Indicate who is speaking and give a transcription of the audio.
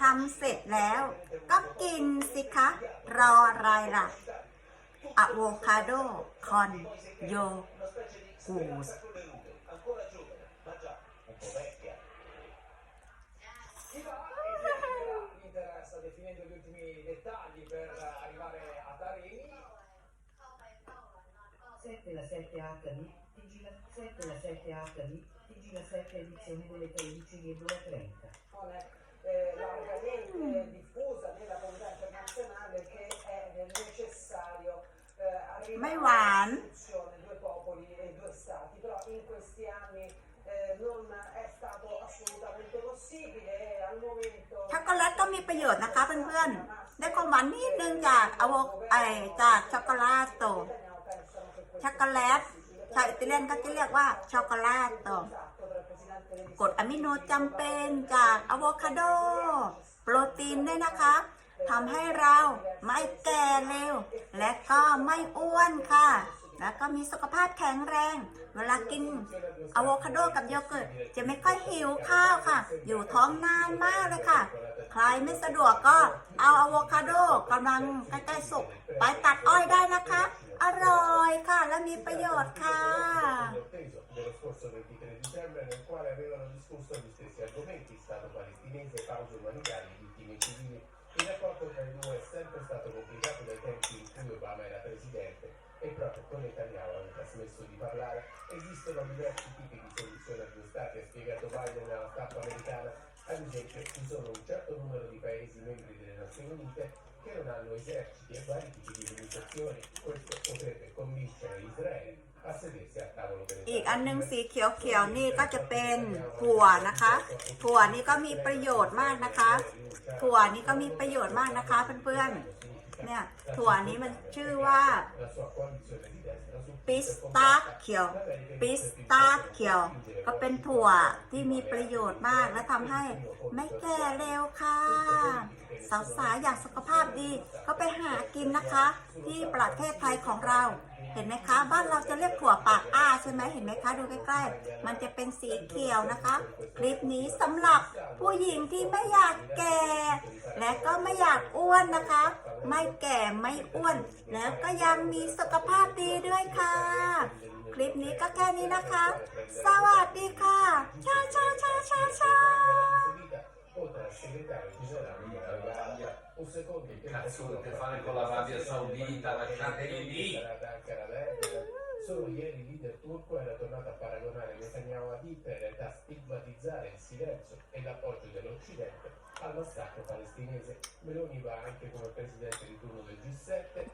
Speaker 1: ทำเสร็จแล้ว ก็กินสิคะ รออะไรล่ะอะโวคาโด คอนโยกูส
Speaker 2: 7 la 7 H, TG la 7 edizione delle 13,30.
Speaker 3: Stato assolutamente possibile e al momento
Speaker 1: ช็อกโกแลตก็มีประโยชน์นะคะเพื่อนๆ ได้ความหวานนิดนึงจากอะโวไอจากช็อกโกแลตโต ช็อกโกแลตชาวอิตาเลียนก็จะเรียกว่าช็อกโกแลตโตกรดอะมิโนจำเป็นจากอะโวคาโด โปรตีนด้วยนะคะ ทำให้เราไม่แก่เร็ว และก็ไม่อ้วนค่ะ แล้วก็มีสุขภาพแข็งแรง เวลากินอะโวคาโดกับโยเกิร์ตจะไม่ค่อยหิวข้าวค่ะ อยู่ท้องนานมากเลยค่ะ ใครไม่สะดวกก็เอาอะโวคาโดกำลังใกล้ๆสุกไปตัดอ้อยได้นะคะ อร่อยค่ะและมีประโยชน์ค่ะ
Speaker 4: sempre stato complicato dai tempi in cui Obama era presidente e proprio con Netanyahu aveva smesso di parlare. Esistono diversi tipi di soluzioni a due stati, ha spiegato Biden alla stampa americana. Ad esempio, ci sono un certo numero di paesi membri delle Nazioni Unite che non hanno eserciti e vari tipi di limitazioni. Questo potrebbe convincere Israele
Speaker 1: อีกอันหนึงสีเขียวๆนี่ก็จะเป็นถั่วนะคะ ถั่วนี่ก็มีประโยชน์มากนะคะ ถั่วนี่ก็มีประโยชน์มากนะคะเพื่อนๆเนี่ยถั่วนี้มันชื่อว่า ปิสตาเขียว ปิสตาเขียว ก็เป็นถั่วที่มีประโยชน์มากและทำให้ไม่แก่เร็วค่ะ สาวๆอยากสุขภาพดี ก็ไปหากินนะคะ ที่ประเทศไทยของเรา เห็นไหมคะ บ้านเราจะเรียกถั่วปากอ้าใช่ไหมเห็นไหมคะดูใกล้ๆ มันจะเป็นสีเขียวนะคะ คลิปนี้สำหรับผู้หญิงที่ไม่อยากแก่ และก็ไม่อยากอ้วนนะคะ ไม่แก่ไม่อ้วน แล้วก็ยังมีสุขภาพดีด้วยค่ะ คลิปนี้ก็แค่นี้นะคะ สวัสดีค่ะชาชาชาชาชา
Speaker 4: vita oltre al segretario generale dell'Arabia un secondo in
Speaker 5: Cazzo dovete fare con l'Arabia Saudita, lasciateli lì!
Speaker 4: Solo ieri il leader turco era tornato a paragonare Netanyahu a Hitler ed a al massacro palestinese. Meloni va anche come presidente di turno del G7